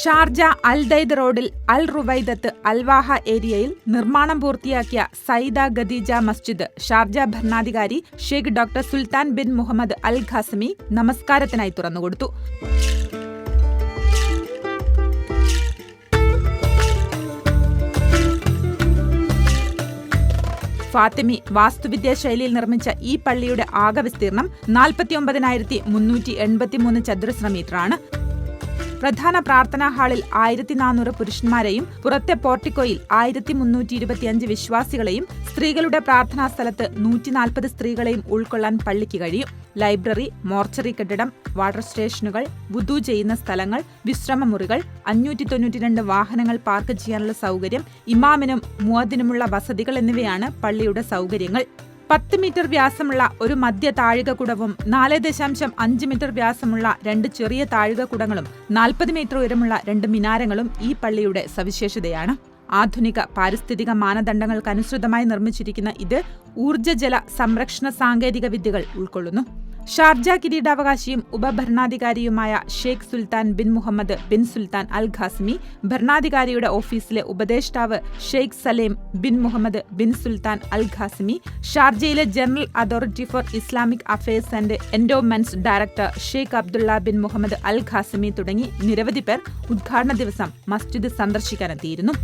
Sharjah Al Dhaid റോഡിൽ അൽ റുവൈദത്ത് അൽവാഹ ഏരിയയിൽ നിർമ്മാണം പൂർത്തിയാക്കിയ സൈദ ഖദീജ മസ്ജിദ്. ഷാർജ ഭരണാധികാരി Sheikh doctor Sultan bin Muhammad Al Qasimi നമസ്കാരത്തിനായി തുറന്നുകൊടുത്തു. ഫാത്തിമി വാസ്തുവിദ്യാ ശൈലിയിൽ നിർമ്മിച്ച ഈ പള്ളിയുടെ ആകെ വിസ്തീർണം നാൽപ്പത്തിയൊമ്പതിനായിരത്തി മുന്നൂറ്റി എൺപത്തിമൂന്ന് ചതുരശ്ര മീറ്ററാണ്. പ്രധാന പ്രാർത്ഥനാ ഹാളിൽ ആയിരത്തി നാനൂറ് പുരുഷന്മാരെയും പുറത്തെ പോർട്ടിക്കോയിൽ ആയിരത്തി മുന്നൂറ്റി ഇരുപത്തിയഞ്ച് വിശ്വാസികളെയും സ്ത്രീകളുടെ പ്രാർത്ഥനാ സ്ഥലത്ത് നൂറ്റി നാൽപ്പത് സ്ത്രീകളെയും ഉൾക്കൊള്ളാൻ പള്ളിക്ക് കഴിയും. ലൈബ്രറി മോർച്ചറി കെട്ടിടം വാട്ടർ സ്റ്റേഷനുകൾ വുദു ചെയ്യുന്ന സ്ഥലങ്ങൾ വിശ്രമമുറികൾ അഞ്ഞൂറ്റി തൊണ്ണൂറ്റിരണ്ട് വാഹനങ്ങൾ പാർക്ക് ചെയ്യാനുള്ള സൗകര്യം ഇമാമിനും മുഅദിനുമുള്ള വസതികൾ എന്നിവയാണ് പള്ളിയുടെ സൗകര്യങ്ങൾ. പത്ത് മീറ്റർ വ്യാസമുള്ള ഒരു മധ്യ താഴികക്കുടവും നാല് ദശാംശം അഞ്ച് മീറ്റർ വ്യാസമുള്ള രണ്ട് ചെറിയ താഴിക കുടങ്ങളും നാൽപ്പത് മീറ്റർ ഉയരമുള്ള രണ്ട് മിനാരങ്ങളും ഈ പള്ളിയുടെ സവിശേഷതയാണ്. ആധുനിക പാരിസ്ഥിതിക മാനദണ്ഡങ്ങൾക്കനുസൃതമായി നിർമ്മിച്ചിരിക്കുന്ന ഇത് ഊർജജല സംരക്ഷണ സാങ്കേതിക വിദ്യകൾ ഉൾക്കൊള്ളുന്നു. ഷാർജ കിരീടാവകാശിയും ഉപഭരണാധികാരിയുമായ Sheikh Sultan bin Muhammad bin Sultan al Qasimi ഭരണാധികാരിയുടെ ഓഫീസിലെ ഉപദേഷ്ടാവ് Sheikh Salem bin Muhammad bin Sultan al Qasimi ഷാർജയിലെ general authority for Islamic affairs and endowments director Sheikh Abdullah bin Muhammad al Qasimi തുടങ്ങി നിരവധി പേർ ഉദ്ഘാടന ദിവസം മസ്ജിദ് സന്ദർശിക്കാനെത്തിയിരുന്നു.